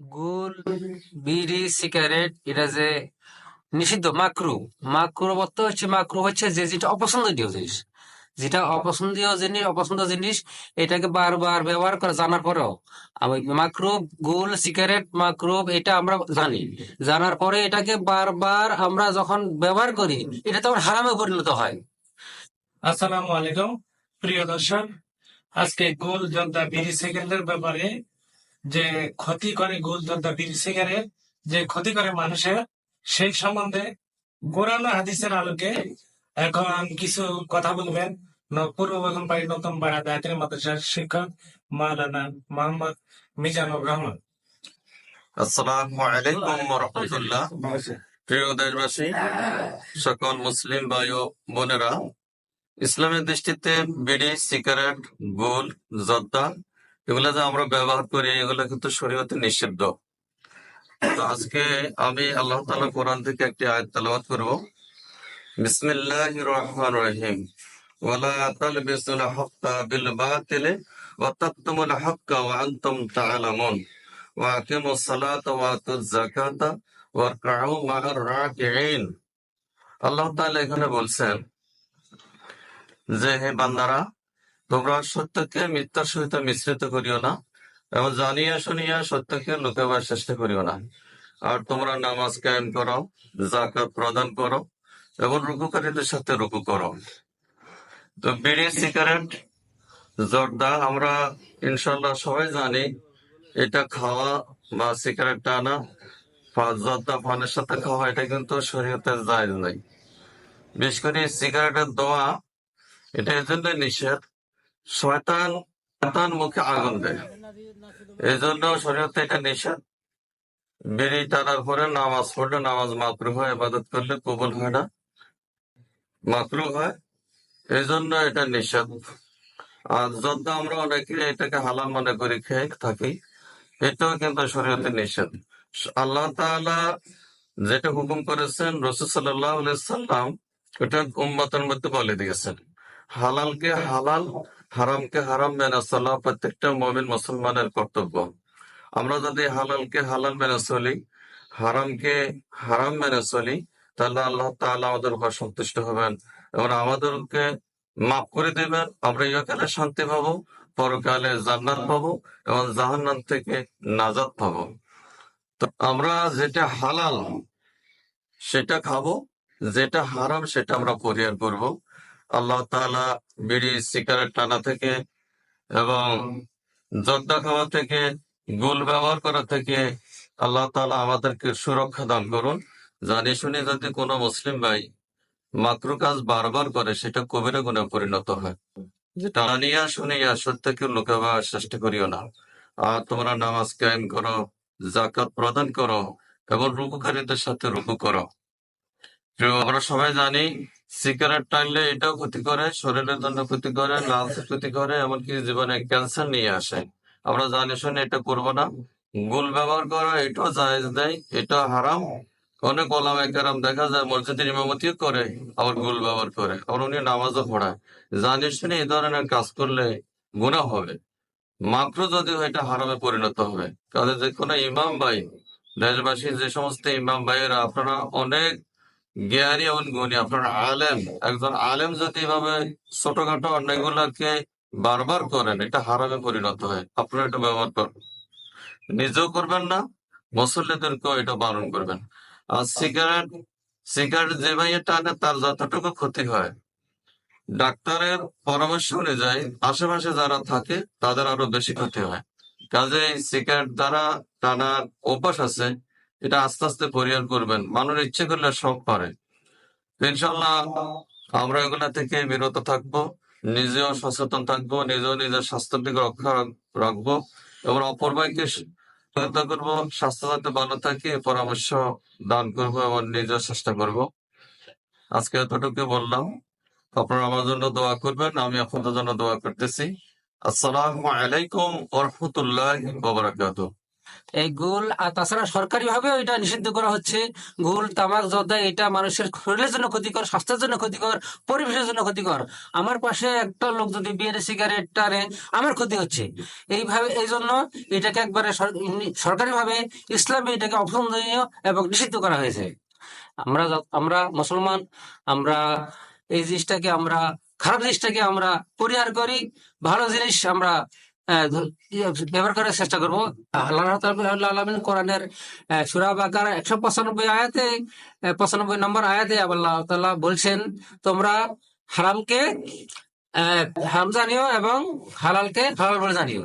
গুল বিড়ি, সিগারেট, এটা যে নিষিদ্ধ, মাকরু। মাকরু অর্থ হচ্ছে, মাকরু হচ্ছে যে যেটা অপছন্দনীয় জিনিস। যেটা অপছন্দীয় জিনিস অপছন্দ জিনিস, এটাকে বারবার ব্যবহার করে জানার পরেও। মাকরু গুল সিগারেট, মাকরু, এটা আমরা জানি। জানার পরে এটাকে বারবার আমরা যখন ব্যবহার করি, এটা তখন হারামে পরিণত হয়। আসসালামু আলাইকুম, প্রিয় দর্শক। আজকে গোল জর্দা, বিড়ি, সিগারেটের ব্যাপারে যে ক্ষতি করে গোল জর্দা বিড়ি সিগারেট যে ক্ষতি করে মানুষের, সেই সম্বন্ধে কোরআন হাদিসের আলোকে এখন কিছু কথা বলবেন। পূর্ব বেগম বাড়ি নতুন পাড়া দায়িত্বের মাদ্রাসার শিক্ষক মাওলানা মোহাম্মদ মিজানুর রহমান। আসসালামু প্রিয় দেশবাসী, সকল মুসলিম ভাই ও বোনেরা, ইসলামের দৃষ্টিতে বিড়ি, সিগারেট, গোল, জর্দা এগুলো যে আমরা ব্যবহার করি, এগুলো কিন্তু শরীয়তে নিষিদ্ধ। তো আজকে আমি আল্লাহ তাআলা কোরআন থেকে একটি আয়াত তেলাওয়াত করব। বিসমিল্লাহির রহমানির রহিম। ওয়ালা তালবিসুল বিল ওয়া তাকতুমুল ওয়া আনতুম ওয়া আকিমুস সালাতা ওয়া আতুজ যাকাতা রাকিঈন। আল্লাহ তাআলা এখানে বলছেন যে, হে বান্দারা তোমরা সত্যকে মিথ্যার সহিত মিশ্রিত করিও না এবং জানিয়া শুনিয়া সত্যকে লুকাবার চেষ্টা করিও না। আর তোমরা নামাজ কায়েম করো জাকাত প্রদান করো এবং রুকুকারীদের সাথে রুকু করো। তো বিড়ি, সিগারেট, জর্দা আমরা ইনশাল্লাহ সবাই জানি এটা খাওয়া বা সিগারেট টানা জর্দা পানের সাথে খাওয়া, এটা কিন্তু শরীয়তের যায় নাই বিশেষ করে সিগারেটের দোয়া, এটা এই জন্য নিষেধ শয়তান শয়তান মুখে আগুন দেয়। এই জন্য শরীয়তে এটা নিষেধ। বিড়ি টানার পরে নামাজ পড়লে নামাজ মাকরু হয় ইবাদত করলে কবুল হয় না। মাকরু হয় এই জন্য এটা নিষেধ। আর যত আমরা অনেকে এটাকে হালাল মনে করি খেয়ে থাকি, এটাও কিন্তু শরীয়তে নিষেধ। আল্লাহ তাআলা যেটা হুকুম করেছেন, রসুল সাল্লাহ সাল্লাম এটা উম্মতের মধ্যে বলে দিয়েছেন। হালালকে হালাল, হারামকে হারাম মেনে চলা প্রত্যেকটা মমিন মুসলমানের কর্তব্য। আমরা যদি হালালকে হালাল মেনে চলি, হারামকে হারাম মেনে চলি, তাহলে আল্লাহ তাআলা আমাদের উপর সন্তুষ্ট হবেন এবং আমাদেরকে মাফ করে দেবেন। আমরা ইহকালে শান্তি পাবো, পরকালে জান্নাত পাবো এবং জাহান্নাম থেকে নাজাত পাবো। তো আমরা যেটা হালাল, সেটা খাব, যেটা হারাম, সেটা আমরা পরিহার করব। আল্লাহ তাআলা বিড়ি সিগারেট টানা থেকে এবং জর্দা খাওয়া থেকে গুল ব্যবহার করা থেকে আল্লাহ তাআলা আমাদেরকে সুরক্ষা দান করুন। জানি শুনে যদি কোনো মুসলিম ভাই মাকরু কাজ বারবার করে সেটা কবিরা গুণে পরিণত হয়। যেটা আনিয়া শুনিয়া সত্যকে লুকাবার চেষ্টা করিও না। আর তোমরা নামাজ কায়েম করো জাকাত প্রদান করো এবং রুকুকারীদের সাথে রুকু করো। আমরা সবাই জানি সিগারেট টানলে এটাও ক্ষতি করে, শরীরের জন্য ক্ষতি করে লাংস ক্ষতি করে, এমনকি জীবনে ক্যান্সার নিয়ে আসে। আমরা জানি, শুনে, এটা করব না। গুল ব্যবহার করা, এটাও জায়েজ নেই এটা হারাম। অনেক ওলামা কেরাম দেখা যায়, মসজিদের ইমামতিও করে, আবার গুল ব্যবহার করে, আবার উনি নামাজও পড়ায়। জানি, শুনে, এই ধরনের কাজ করলে গুনাহ হবে। মাত্র যদি এটা হারামে পরিণত হবে। কাজে যে কোনো ইমাম ভাই দেশবাসী যে সমস্ত ইমাম ভাইয়েরা, আপনারা অনেক জ্ঞানী এবং গুণী। আপনারা আলেম, একজন আলেম যদি এভাবে ছোটখাটো অন্যায়গুলোকে বারবার করেন, এটা হারামে পরিণত হয়। আপনারা এটা ব্যবহার করবেন নিজেও করবেন না, মুসল্লিদেরকেও এটা বারণ করবেন। আর সিগারেট সিগারেট যে ভাইয়ে টানে, তার যতটুকু ক্ষতি হয়, ডাক্তারের পরামর্শ অনুযায়ী আশেপাশে যারা থাকে, তাদের আরও বেশি ক্ষতি হয়। কাজে সিগারেট দ্বারা টানার অভ্যাস আছে এটা আস্তে আস্তে পরিহার করবেন। মানুষ ইচ্ছে করলে সব পারে। ইনশাল্লাহ আমরা এগুলা থেকে বিরত থাকব, নিজেও সচেতন থাকব, নিজেও নিজের স্বাস্থ্যের দিকে রক্ষা রাখব এবং অপর ভাইকে সহায়তা করব, স্বাস্থ্য যাতে ভালো থাকে পরামর্শ দান করব এবং নিজেও চেষ্টা করব। আজকে এতটুকু বললাম। আপনারা আমার জন্য দোয়া করবেন, আমি আপনাদের জন্য দোয়া করতেছি। আসসালামু আলাইকুম ওরহমতুল্লাহ বাবরাকাতুহ এই গোল আর তাছাড়া সরকারি ভাবেও এটা নিষিদ্ধ করা হচ্ছে। গোল, তামাক, জর্দা, এটা মানুষের শরীরের জন্য ক্ষতিকর, স্বাস্থ্যের জন্য ক্ষতিকর, পরিবেশের জন্য ক্ষতিকর। আমার পাশে একটা লোক যদি বিয়ারে সিগারেট টানে, আমার ক্ষতি হচ্ছে। এইভাবে এই জন্য এটাকে একবারে সরকারি ভাবে ইসলামে এটাকে অপছন্দনীয় এবং নিষিদ্ধ করা হয়েছে। আমরা আমরা মুসলমান, আমরা এই জিনিসটাকে আমরা, খারাপ জিনিসটাকে আমরা পরিহার করি, ভালো জিনিস আমরা ব্যবহার করার চেষ্টা করব। আল্লাহ কোরআনের সুরা বাকার একশো পঁচানব্বই আয়াতে পঁচানব্বই নম্বর আয়াতে আল্লাহ বলছেন, তোমরা হারামকে হারাম জানিও এবং হালালকে হালাল বলে জানিও।